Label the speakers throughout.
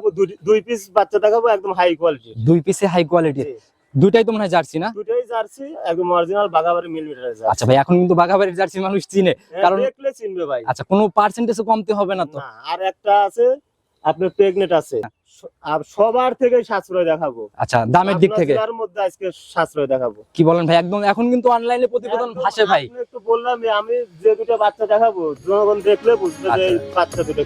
Speaker 1: দেখাবো দুই- পিস বাচ্চা দেখাবো একদম হাই কোয়ালিটি
Speaker 2: দুই পিসে হাই কোয়ালিটি দুইটাই তো মনে হয় জার্সি না?
Speaker 1: দুটাই জার্সি একদম অরিজিনাল বাগাবাড়ি মিলিমিটারের জার্সি।
Speaker 2: আচ্ছা ভাই এখন কিন্তু বাঘাবাড়ির জার্সি মানুষ চিনে। কারণ
Speaker 1: দেখলে চিনবে ভাই।
Speaker 2: আচ্ছা কোনো পার্সেন্টেজে কমতে হবে না তো?
Speaker 1: আর একটা আছে আপনার প্রেগনেট আছে। আর সবার থেকে সাশ্রয় দেখাবো।
Speaker 2: আচ্ছা দামের দিক থেকে।
Speaker 1: জেলার মধ্যে আজকে সাশ্রয় দেখাবো।
Speaker 2: কি বলেন ভাই একদম এখন কিন্তু অনলাইনে প্রতিবেদন ভাসে ভাই।
Speaker 1: একটু বললাম আমি যে দুটো বাচ্চা দেখাবো জনগণ দেখলে বুঝবে যে
Speaker 2: আচ্ছা।
Speaker 1: বাচ্চা দুটো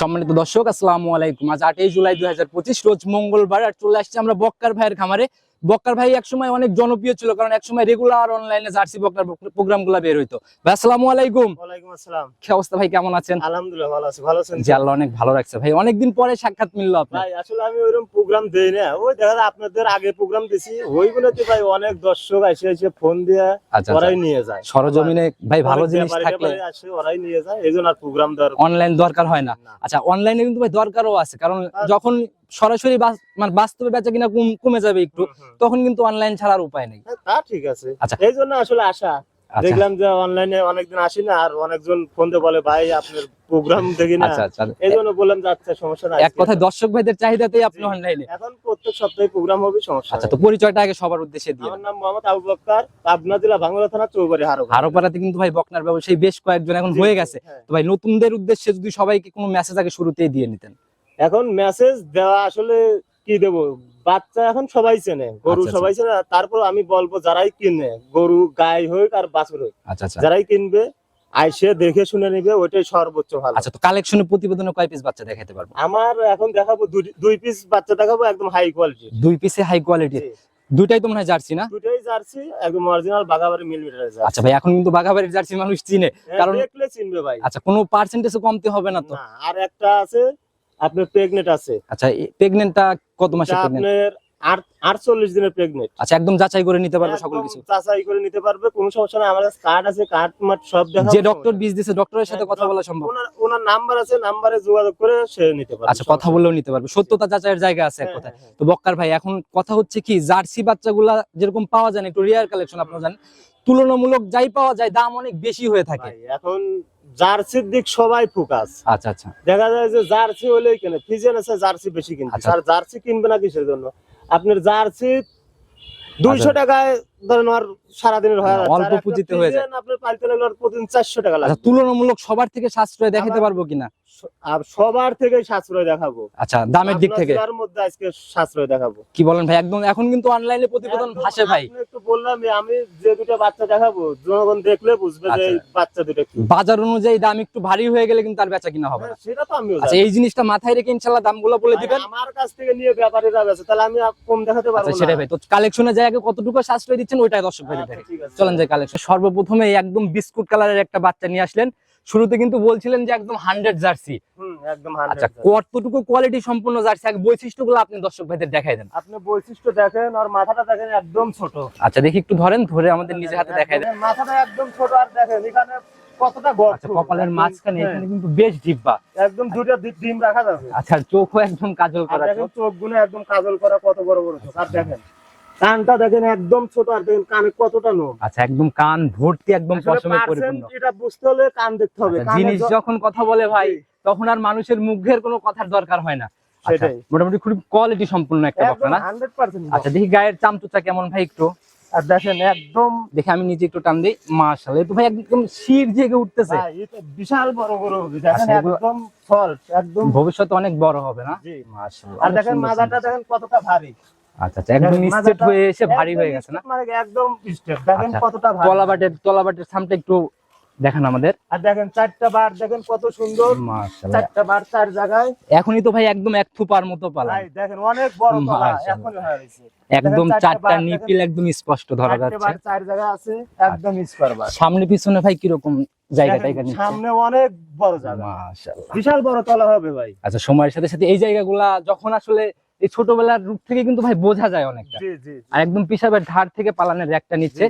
Speaker 2: সম্মানিত দর্শক, আসসালামু আলাইকুম। আজ আটই জুলাই দুই হাজার পঁচিশ, রোজ মঙ্গলবার আর চলে আসছি আমরা বক্কার ভাইয়ের খামারে। বক্কার ভাই একসময় অনেক জনপ্রিয় ছিল কারণ একসময় রেগুলার অনলাইনে জার্সি বক্কার প্রোগ্রামগুলা বের হইতো। ভাই আসসালামু আলাইকুম।
Speaker 1: ওয়ালাইকুম আসসালাম।
Speaker 2: কি অবস্থা ভাই কেমন আছেন?
Speaker 1: আলহামদুলিল্লাহ ভালো আছি। ভালো আছেন
Speaker 2: জি আল্লাহ অনেক ভালো রাখছে। ভাই অনেকদিন পরে সাক্ষাৎ মিললো আপনার।
Speaker 1: ভাই আসলে আমি ওইরকম প্রোগ্রাম দেই না। ওই দেখা যায় আপনাদের আগে প্রোগ্রাম দিছি ওইগুলোতে ভাই অনেক দর্শক এসে এসে ফোন দিয়ে
Speaker 2: আচ্ছা
Speaker 1: ওরাই নিয়ে যায়।
Speaker 2: সরজমিনে ভাই ভালো জিনিস থাকলে
Speaker 1: আসে ওরাই নিয়ে যায় এই জন্য আর প্রোগ্রাম দেওয়ার
Speaker 2: অনলাইন দরকার হয় না। আচ্ছা অনলাইনে কিন্তু ভাই দরকারও আছে কারণ যখন সরাসরি মানে বাস্তবে বেচা কিনা কমে যাবে একটু। তখন কিন্তু অনলাইন ছাড়ার উপায় নেই।
Speaker 1: হ্যাঁ, তা ঠিক আছে।
Speaker 2: আচ্ছা।
Speaker 1: এই জন্য আসলে আশা।
Speaker 2: আচ্ছা।
Speaker 1: দেখলাম যে অনলাইনে অনেকদিন আসি না আর অনেকজন ফোন দিয়ে বলে ভাই আপনার প্রোগ্রাম দেখি না।
Speaker 2: আচ্ছা আচ্ছা।
Speaker 1: এই জন্য বললাম যে আচ্ছা সমস্যা নাই।
Speaker 2: এক কথায় দর্শক ভাইদের চাহিদাতেই আপনি অনলাইনে
Speaker 1: এখন প্রত্যেক সপ্তাহে প্রোগ্রাম হবে সমস্যা
Speaker 2: আচ্ছা তো পরিচয়টা আগে সবার উদ্দেশ্যে দিয়ে
Speaker 1: আমার নাম মোহাম্মদ আবু বক্কর পাবনা জেলা ভাঙ্গুড়া থানা চৌবাড়ি হারো
Speaker 2: হারোপাড়াতে কিন্তু ভাই বকনার ব্যবসায়ী বেশ কয়েকজন এখন হয়ে গেছে।
Speaker 1: হ্যাঁ।
Speaker 2: তো ভাই নতুনদের উদ্দেশ্যে যদি সবাইকে কোনো মেসেজ আগে শুরুতেই দিয়ে নিতেন।
Speaker 1: এখন মেসেজ দেওয়া আসলে কি দেব? বাচ্চা এখন সবাই চেনে গরু
Speaker 2: আচ্ছা,
Speaker 1: সবাই চেনে তারপর আমি বলব যারাই কিনে গরু গাই হোক আর বাছুর হোক
Speaker 2: আচ্ছা আচ্ছা।
Speaker 1: যারাই কিনবে আইসে দেখে শুনে নিবে ওইটাই সর্বোচ্চ ভালো।
Speaker 2: আচ্ছা তো কালেকশনের প্রতিবেদনে কয় পিস বাচ্চা দেখাতে পারব?
Speaker 1: আমার এখন দেখাবো দুই- পিস বাচ্চা দেখাবো একদম হাই কোয়ালিটি
Speaker 2: দুই পিসে হাই কোয়ালিটি দুইটাই তো মনে হয় জার্সি না?
Speaker 1: দুটাই জার্সি একদম অরিজিনাল বাগাবাড়ি মিলিমিটারের জার্সি।
Speaker 2: আচ্ছা ভাই এখন কিন্তু বাঘাবাড়ির জার্সি মানুষ চিনে
Speaker 1: হ্যাঁ,
Speaker 2: কারণ-
Speaker 1: দেখলে চিনবে ভাই।
Speaker 2: আচ্ছা কোনো পার্সেন্টেজে কমতে হবে না তো?
Speaker 1: আর একটা আছে আপনার প্রেগনেট আছে।
Speaker 2: আচ্ছা প্রেগনেন্টটা কত মাসে প্রেগনেন্ট
Speaker 1: আপনার আটচল্লিশ দিনের প্রেগনেট
Speaker 2: আচ্ছা একদম যাচাই করে নিতে পারবে সকল কিছু?
Speaker 1: যাচাই করে নিতে পারবে কোনো সমস্যা নাই। আমার কাছে কার্ড আছে কার্ড মাঠ সব দেখা
Speaker 2: যে ডক্টর বীজ দিছে ডক্টরের সাথে কথা বলা সম্ভব।
Speaker 1: ওনার নাম্বার আছে নাম্বারে যোগাযোগ করে সে নিতে পারবে।
Speaker 2: আচ্ছা কথা বললেও নিতে পারবে। সত্যতা যাচাইয়ের জায়গা আছে এক
Speaker 1: হ্যাঁ,
Speaker 2: কথায়।
Speaker 1: হ্যাঁ, হ্যাঁ।
Speaker 2: তো বক্কার ভাই এখন কথা হচ্ছে কি জার্সি বাচ্চাগুলা যেরকম পাওয়া যায় না একটু রিয়ার কালেকশন আপনারা জানেন তুলনামূলক যাই পাওয়া যায় দাম অনেক বেশি হয়ে থাকে।
Speaker 1: এখন জার্সির দিক সবাই ফোকাস
Speaker 2: আচ্ছা আচ্ছা
Speaker 1: দেখা যায় যে জার্সি হলেই কেনে ফিজেন আছে জার্সি বেশি কিনবে
Speaker 2: আচ্ছা।
Speaker 1: আর জার্সি কিনবে না কিসের জন্য আপনার জার্সি দুইশো
Speaker 2: আচ্ছা।
Speaker 1: টাকায় ধরেন আর সারাদিনের হয়
Speaker 2: অল্প পুঁজিতে যায়।
Speaker 1: আপনার পাইতে লাগলে প্রতিদিন চারশো টাকা
Speaker 2: আচ্ছা তুলনামূলক সবার থেকে সাশ্রয় দেখাতে পারব কিনা?
Speaker 1: আর সবার থেকে সাশ্রয় দেখাবো।
Speaker 2: আচ্ছা দামের দিক থেকে।
Speaker 1: জেলার মধ্যে আজকে সাশ্রয় দেখাবো।
Speaker 2: কি বলেন ভাই? একদম এখন কিন্তু অনলাইনে প্রতিবেদন ভাসে ভাই।
Speaker 1: একটু বললাম আমি যে দুটো বাচ্চা দেখাবো জনগণ দেখলে বুঝবে যে
Speaker 2: আচ্ছা।
Speaker 1: বাচ্চা দুটো কি।
Speaker 2: বাজার অনুযায়ী দাম একটু ভারী হয়ে গেলে কিন্তু আর বেচা কিনা হবে না।
Speaker 1: হ্যাঁ, সেটা তো আমিও
Speaker 2: আচ্ছা এই জিনিসটা মাথায় রেখে ইনশাল্লাহ দামগুলো বলে দিবেন।
Speaker 1: আমার কাছ থেকে নিয়ে ব্যাপারীরা তাহলে আমি কম দেখাতে পারব না।
Speaker 2: সেটাই ভাই। তো কালেকশনের জায়গায় কতটুকু সাশ্রয় দিচ্ছেন ওইটাই দর্শক ভাই
Speaker 1: আচ্ছা,
Speaker 2: চলেন যাই কালেকশন সর্বপ্রথমে একদম বিস্কুট কালারের একটা বাচ্চা নিয়ে আসলেন। শুরুতে কিন্তু বলছিলেন যে একদম হান্ড্রেড জার্সি আচ্ছা কতটুকু কোয়ালিটি সম্পূর্ণ জার্সি আগে বৈশিষ্ট্যগুলো আপনি দর্শক ভাইদের দেখাই দেন।
Speaker 1: আপনি বৈশিষ্ট্য দেখেন আর মাথাটা দেখেন একদম ছোট।
Speaker 2: আচ্ছা দেখি একটু ধরেন ধরে আমাদের নিজের হাতে দেখাই দেন।
Speaker 1: মাথাটা একদম ছোট আর দেখেন এখানে কতটা গর্ত।
Speaker 2: আচ্ছা কপালের মাঝখানে
Speaker 1: হ্যাঁ,
Speaker 2: এখানে কিন্তু বেশ জিব্বা
Speaker 1: একদম দুটো ডিম রাখা যাবে।
Speaker 2: আচ্ছা চোখও একদম কাজল করা চোখ।
Speaker 1: চোখ একদম কাজল করা কত বড় বড় চোখ। আর দেখেন কানটা দেখেন একদম ছোট আর দেখেন কানে কতটা
Speaker 2: আচ্ছা একদম কান ভর্তি একদম পশমে পরিপূর্ণ।
Speaker 1: এটা বুঝতে হলে কান দেখতে হবে।
Speaker 2: আচ্ছা, জিনিস যখন কথা বলে ভাই তখন আর মানুষের মুখের কোনো কথার দরকার হয় না। আচ্ছা,
Speaker 1: সেটাই।
Speaker 2: মোটামুটি খুব কোয়ালিটি সম্পূর্ণ একটা
Speaker 1: একদম
Speaker 2: না?
Speaker 1: 100%
Speaker 2: আচ্ছা দেখি গায়ের চামচুচা কেমন ভাই একটু।
Speaker 1: আর দেখেন একদম
Speaker 2: দেখে আমি নিজে একটু টান দিই। মাশাআল্লাহ তো ভাই একদম শির জেগে উঠতেছে।
Speaker 1: ভাই, এটা বিশাল বড় বড় হবে। দেখেন একদম
Speaker 2: ভবিষ্যতে অনেক বড় হবে না?
Speaker 1: জি।
Speaker 2: মাশাআল্লাহ
Speaker 1: আর দেখেন দেখেন কতটা ভারী।
Speaker 2: আচ্ছা আচ্ছা একদম নিশ্চিত হয়ে এসে ভারী হয়ে গেছে না?
Speaker 1: মানে একদম স্টেপ দেখেন
Speaker 2: আচ্ছা,
Speaker 1: কতটা ভারী।
Speaker 2: তলাবাটের তলাবাটের সামটা একটু দেখান আমাদের।
Speaker 1: আর দেখেন চারটা বার দেখেন কত সুন্দর। চারটা বার চার জায়গায়।
Speaker 2: এখনই তো ভাই একদম এক থুপার মতো পালা।
Speaker 1: দেখেন অনেক বড় এখন
Speaker 2: একদম
Speaker 1: চারটা
Speaker 2: নিপিল একদম স্পষ্ট ধরা যাচ্ছে।
Speaker 1: চার জায়গায় আছে একদম স্কোয়ার
Speaker 2: সামনে পিছনে ভাই কীরকম নিচ্ছে?
Speaker 1: সামনে অনেক বড় জায়গা।
Speaker 2: মাশাআল্লাহ।
Speaker 1: বিশাল বড় তলা হবে ভাই।
Speaker 2: আচ্ছা সময়ের সাথে সাথে এই জায়গাগুলা যখন আসলে এই ছোটবেলার রূপ থেকে কিন্তু ভাই বোঝা যায় অনেকটা। আর একদম পিসাবের ধার থেকে পালানের একটা নিচ্ছে।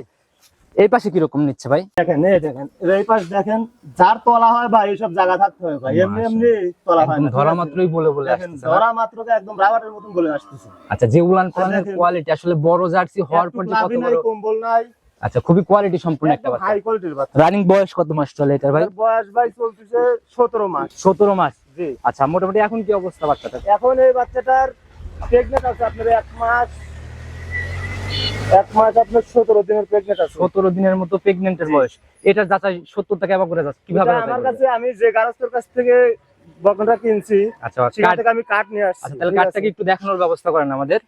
Speaker 2: এই পাশে কীরকম নিচ্ছে ভাই?
Speaker 1: দেখেন এই দেখেন এই পাশ দেখেন যার তলা হয় ভাই এইসব জায়গা থাকতে হয় ভাই। এমনি এমনি তলা হয় না
Speaker 2: ধরা মাত্রই বলে বলে
Speaker 1: দেখেন ধরা মাত্র একদম রাবারের মতন বলে আসতেছে।
Speaker 2: আচ্ছা যে উলান পালানের। কোয়ালিটি আসলে বড় জার্সি হওয়ার পর যে কত বড়
Speaker 1: কম্বল নাই।
Speaker 2: আচ্ছা খুবই কোয়ালিটি সম্পূর্ণ একটা বাচ্চা।
Speaker 1: হাই কোয়ালিটির বাচ্চা।
Speaker 2: রানিং বয়স কত মাস চলে এটা ভাই?
Speaker 1: বয়স ভাই চলতেছে সতেরো মাস।
Speaker 2: সতেরো মাস।
Speaker 1: জি।
Speaker 2: আচ্ছা মোটামুটি এখন কি অবস্থা বাচ্চাটা
Speaker 1: এখন এই বাচ্চাটার প্রেগনেন্ট আছে আপনার এক মাস এক মাস আপনার সতেরো দিনের প্রেগনেন্ট আছে।
Speaker 2: সতেরো দিনের মতো প্রেগনেন্টের। বয়স। এটার যাচাই সত্তর টাকা এবার করে যাচ্ছে। কীভাবে
Speaker 1: আমার কাছে আমি যে গারস্থের কাছ থেকে বকনটা কিনছি
Speaker 2: আচ্ছা
Speaker 1: সেখান থেকে আমি কাঠ নিয়ে আসছি
Speaker 2: আচ্ছা তাহলে একটু দেখানোর ব্যবস্থা করেন আমাদের।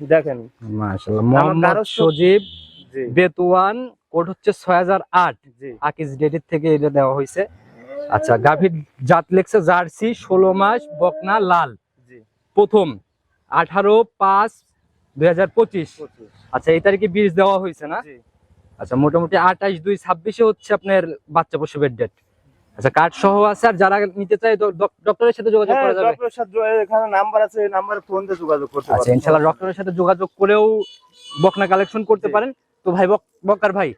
Speaker 1: দেখেন।
Speaker 2: মাশাআল্লাহ। মোহাম্মদ সজীব বেতুয়ান কোড হচ্ছে ছয় হাজার আট।
Speaker 1: জি।
Speaker 2: আকিজ ডেটের থেকে এটা দেওয়া হয়েছে। আচ্ছা গাভীর জাত লেখছে জার্সি ষোলো মাস বকনা লাল। প্রথম আঠারো পাঁচ দুই। আচ্ছা এই তারিখে বীজ দেওয়া হয়েছে না? আচ্ছা মোটামুটি আঠাশ দুই ছাব্বিশে হচ্ছে আপনার বাচ্চা প্রসবের ডেট আচ্ছা কার্ড সহ আছে আর যারা নিতে চায় ডক্টরের সাথে যোগাযোগ
Speaker 1: হ্যাঁ,
Speaker 2: করা যাবে?
Speaker 1: ডক্টরের সাথে এখানে নাম্বার আছে নাম্বারে ফোন দিয়ে যোগাযোগ করতে
Speaker 2: আচ্ছা
Speaker 1: পারবেন।
Speaker 2: ইনশাল্লাহ ডক্টরের সাথে যোগাযোগ করেও বকনা কালেকশন করতে পারেন। তো ভাই বক- বকার ভাই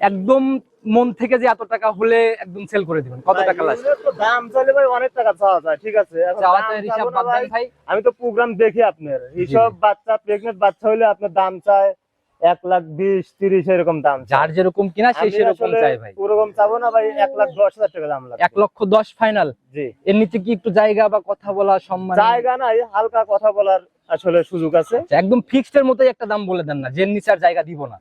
Speaker 2: একদম মন থেকে যে এত টাকা হলে একদম সেল করে দিবেন? কত টাকা লাগবে
Speaker 1: দাম চাইলে ভাই অনেক টাকা চাওয়া যায় ঠিক আছে? দাম
Speaker 2: হিসাব বাদ দেন
Speaker 1: ভাই। আমি তো প্রোগ্রাম দেখি আপনার। এইসব বাচ্চা প্রেগনেন্ট বাচ্চা হলে আপনার দাম চায় এক লাখ বিশ তিরিশ এরকম দাম
Speaker 2: যার যেরকম কিনা সেই সেরকম চাই ভাই।
Speaker 1: ওরকম চাবো না ভাই এক লাখ দশ হাজার টাকা দাম
Speaker 2: এক লক্ষ দশ ফাইনাল
Speaker 1: জি।
Speaker 2: এর নিচে কি একটু জায়গা বা কথা বলা সম্মান
Speaker 1: জায়গা নাই হালকা কথা বলার আসলে সুযোগ আছে।
Speaker 2: আচ্ছা, একদম ফিক্সড এর মতোই একটা দাম বলে দেন না যে নিচে আর জায়গা দিব না।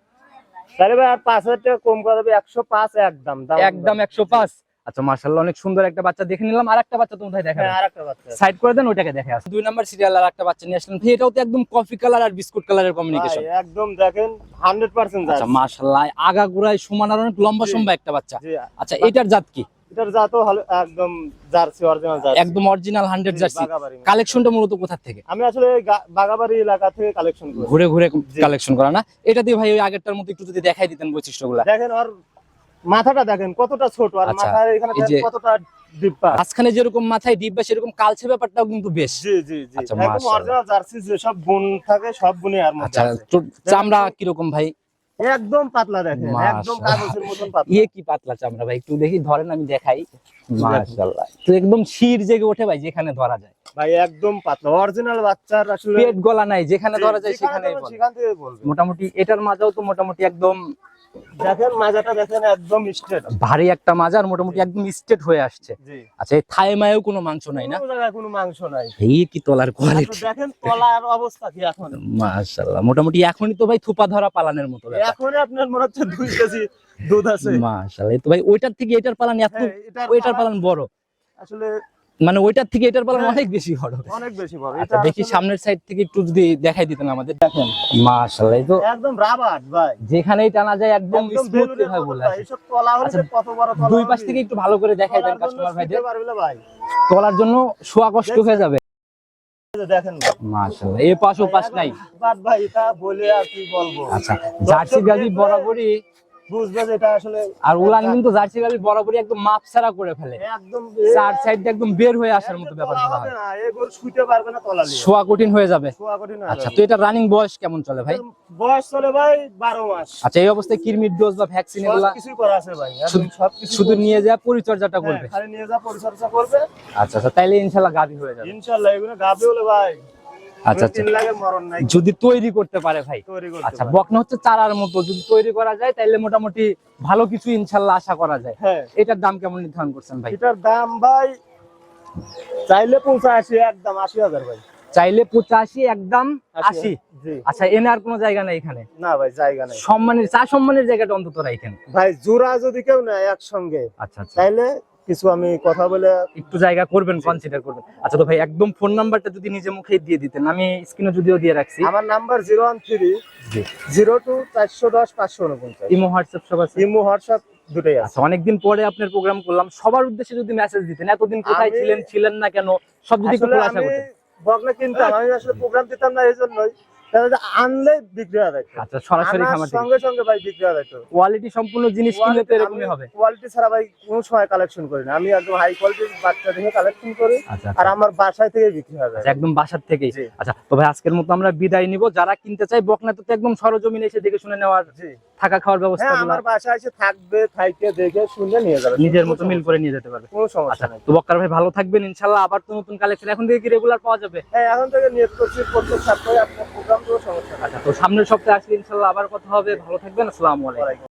Speaker 1: তাহলে ভাই আর পাঁচ হাজার টাকা কম করা যাবে একশো পাঁচ একদম
Speaker 2: একদম একশো পাঁচ। আচ্ছা মার্শাল্লাহ অনেক সুন্দর একটা বাচ্চা দেখে নিলাম। আর একটা বাচ্চা তোমাদের দেখা
Speaker 1: আর একটা বাচ্চা।
Speaker 2: সাইড করে দেন ওটাকে দেখে আসুন দুই নাম্বার সিরিয়াল আর একটা বাচ্চা নিয়ে আসলেন ভাই এটাও তো একদম কফি কালার আর বিস্কুট কালারের কমিউনিকেশন
Speaker 1: একদম দেখেন হান্ড্রেড পার্সেন্ট
Speaker 2: আচ্ছা মাশাআল্লাহ আগা গুড়ায় সমান আর অনেক লম্বা। সম্ভব একটা বাচ্চা। আচ্ছা এটার জাত কি?
Speaker 1: এটার জাতও একদম জার্সি অরিজিনাল জার্সি।
Speaker 2: একদম অরিজিনাল হান্ড্রেড
Speaker 1: জি,
Speaker 2: জার্সি। কালেকশনটা মূলত কোথা থেকে?
Speaker 1: আমি আসলে বাগাবাড়ি এলাকা থেকে কালেকশন করি
Speaker 2: ঘুরে ঘুরে কালেকশন করা না? এটা দিয়ে ভাই ওই আগেরটার মতো একটু যদি দেখাই দিতেন বৈশিষ্ট্যগুলা।
Speaker 1: দেখেন ওর মাথাটা দেখেন কতটা ছোট আর
Speaker 2: আচ্ছা,
Speaker 1: মাথার এখানে
Speaker 2: যে-
Speaker 1: কতটা ডিব্বা।
Speaker 2: মাঝখানে যেরকম মাথায় ডিব্বা সেরকম কালছে ব্যাপারটাও কিন্তু বেশ।
Speaker 1: জি জি জি।
Speaker 2: আচ্ছা,
Speaker 1: একদম। অরিজিনাল জার্সি যেসব গুণ থাকে সব গুণই আর
Speaker 2: আচ্ছা চামড়া কীরকম ভাই?
Speaker 1: একদম পাতলা দেখেন একদম কাগজের মতন পাতলা।
Speaker 2: ইয়ে কি পাতলা চামড়া ভাই? একটু দেখি ধরেন আমি দেখাই। মাশাআল্লাহ। তো একদম শির জেগে ওঠে ভাই যেখানে ধরা যায়।
Speaker 1: ভাই একদম পাতলা। অরিজিনাল বাচ্চার আসলে
Speaker 2: পেট গলা নাই যেখানে ধরা যায় সেখানেই বলে। মোটামুটি এটার মাঝেও তো মোটামুটি একদম
Speaker 1: দেখেন মাজাটা দেখেন একদম স্ট্রেট
Speaker 2: ভারী একটা মাজার মোটামুটি একদম স্টেট হয়ে আসছে। আচ্ছা এই থাই মায়েও কোনো মাংস নাই না?
Speaker 1: কোনো জায়গায় কোনো মাংস নাই।
Speaker 2: এই কি তলার কোয়ালিটি
Speaker 1: দেখেন তলার অবস্থা কি এখন?
Speaker 2: মাশাআল্লাহ মোটামুটি এখনই তো ভাই থুপা ধরা পালানের মতো
Speaker 1: এখন আপনার মনে হচ্ছে দুই কেজি দুধ আছে।
Speaker 2: মাশাআল্লাহ তো ভাই ওইটার থেকে এটার পালান এত
Speaker 1: হ্যাঁ,
Speaker 2: ওইটার
Speaker 1: পালান
Speaker 2: বড়।
Speaker 1: আসলে
Speaker 2: মানে ওইটার থেকে এটার পালান
Speaker 1: হ্যাঁ।
Speaker 2: অনেক বেশি বড়।
Speaker 1: অনেক বেশি বড়।
Speaker 2: আচ্ছা
Speaker 1: এটা
Speaker 2: দেখি সামনের সাইড থেকে একটু যদি দেখাই দিতেন আমাদের। দেখেন। মাশাআল্লাহ তো
Speaker 1: একদম রাবার ভাই।
Speaker 2: যেখানেই টানা যায় একদম স্মুথলি
Speaker 1: বেলুনের
Speaker 2: বলে
Speaker 1: ভাই। এইসব তলা হলে
Speaker 2: আচ্ছা,
Speaker 1: কত বড় তলা
Speaker 2: দুই পাশ থেকে একটু ভালো করে দেখাই দেন কাস্টমার ভাইদের।
Speaker 1: শুতে পারবে না ভাই।
Speaker 2: তোলার জন্য শোয়া কষ্ট হয়ে যাবে।
Speaker 1: দেখেন ভাই।
Speaker 2: মাশাআল্লাহ এই পাশ ও পাশ নাই।
Speaker 1: বাদ ভাই এটা বলে আর কি বলব?
Speaker 2: আচ্ছা জার্সি গাবি বরাবরই
Speaker 1: বুঝবে যে এটা আসলে
Speaker 2: আর উলান কিন্তু জার্সি গাবি বরাবরই একদম মাপ ছাড়া করে ফেলে।
Speaker 1: একদম
Speaker 2: চার সাইড একদম বের হয়ে আসার মতো ব্যাপার
Speaker 1: হবে না এগুলো শুতে পারবে না তলা
Speaker 2: শোয়া কঠিন হয়ে যাবে।
Speaker 1: শোয়া কঠিন
Speaker 2: আচ্ছা তো এটা রানিং বয়স কেমন চলে ভাই?
Speaker 1: বয়স চলে ভাই মাস।
Speaker 2: আচ্ছা এই অবস্থায় কিরমির ডোজ বা ভ্যাকসিন এগুলা
Speaker 1: সবকিছুই করা আছে ভাই।
Speaker 2: শুধু-
Speaker 1: সবকিছু
Speaker 2: শুধু নিয়ে যা পরিচর্যাটা
Speaker 1: হ্যাঁ,
Speaker 2: করবে।
Speaker 1: খালি নিয়ে যা পরিচর্যা করবে।
Speaker 2: আচ্ছা আচ্ছা তাইলে ইনশাল্লাহ গাভী হয়ে যাবে।
Speaker 1: এগুলো গাবে হলে ভাই
Speaker 2: আচ্ছা আচ্ছা। যদি তৈরি করতে পারে ভাই। আচ্ছা বকনা হচ্ছে চারার মতো। যদি তৈরি করা যায় তাইলে মোটামুটি ভালো কিছু ইনশাল্লাহ আশা করা যায়।
Speaker 1: হ্যাঁ।
Speaker 2: এটার দাম কেমন নির্ধারণ করছেন ভাই?
Speaker 1: এটার দাম ভাই চাইলে পৌঁছাশি একদম আশি হাজার ভাই।
Speaker 2: চাইলে পঁচাশি একদম আশি আচ্ছা এনে আর কোনো জায়গা নেই এখানে?
Speaker 1: না ভাই জায়গা নাই।
Speaker 2: সম্মানের চা সম্মানের জায়গাটা অন্তত রাখেন
Speaker 1: ভাই জোড়া যদি কেউ নেয় একসঙ্গে
Speaker 2: আচ্ছা আচ্ছা।
Speaker 1: তাইলে কিছু আমি কথা বলে
Speaker 2: একটু জায়গা করবেন কনসিডার করবেন। আচ্ছা তো ভাই একদম ফোন নাম্বারটা যদি নিজে মুখে দিয়ে দিতেন আমি স্ক্রিনে যদিও দিয়ে রাখছি।
Speaker 1: আমার number zero one three zero two চারশো দশ পাঁচশো উনপঞ্চাশ।
Speaker 2: ইমো হোয়াটসঅ্যাপ সব আছে?
Speaker 1: ইমো হোয়াটসঅ্যাপ দুটোই আছে।
Speaker 2: আচ্ছা অনেকদিন পরে আপনার প্রোগ্রাম করলাম। সবার উদ্দেশ্যে যদি মেসেজ দিতেন এতদিন কোথায় ছিলেন ছিলেন না কেন সব যদি একটু
Speaker 1: আমি
Speaker 2: করতেন
Speaker 1: বগনা কিনতাম আমি আসলে প্রোগ্রাম দিতাম না এই জন্যই। আনলে বিক্রি হয়ে যায়
Speaker 2: আচ্ছা সরাসরি খামার থেকে।
Speaker 1: সঙ্গে সঙ্গে ভাই বিক্রি হয়ে যায়
Speaker 2: কোয়ালিটি সম্পূর্ণ জিনিস কিনলে তো এরকমই হবে।
Speaker 1: কোয়ালিটি ছাড়া ভাই কোনো সময় কালেকশন করি না। আমি একদম হাই কোয়ালিটির বাচ্চা কালেকশন করি।
Speaker 2: আচ্ছা
Speaker 1: আর আমার বাসায় থেকে বিক্রি হয়ে যায়
Speaker 2: আচ্ছা, একদম বাসার থেকেই। আচ্ছা তো ভাই আজকের মতো আমরা বিদায় নিব। যারা কিনতে চাই বকনা তো একদম সরজমিনে এসে দেখে শুনে নেওয়ার থাকা খাওয়ার ব্যবস্থা
Speaker 1: হ্যাঁ আমার বাসায় এসে থাকবে থাইকে দেখে শুনে নিয়ে যাবে।
Speaker 2: নিজের মতো মিল করে নিয়ে যেতে পারবে।
Speaker 1: কোনো সমস্যা
Speaker 2: আচ্ছা
Speaker 1: নেই।
Speaker 2: তো বক্কার ভাই ভালো থাকবেন। ইনশাল্লাহ আবার তো নতুন কালেকশন এখন থেকে কি রেগুলার পাওয়া যাবে?
Speaker 1: হ্যাঁ এখন থেকে নিয়োগ করছি প্রত্যেক সপ্তাহে আপনার প্রোগ্রাম
Speaker 2: আচ্ছা তো সামনের সপ্তাহে আসলে ইনশাল্লাহ আবার কথা হবে। ভালো থাকবেন আসসালামু আলাইকুম।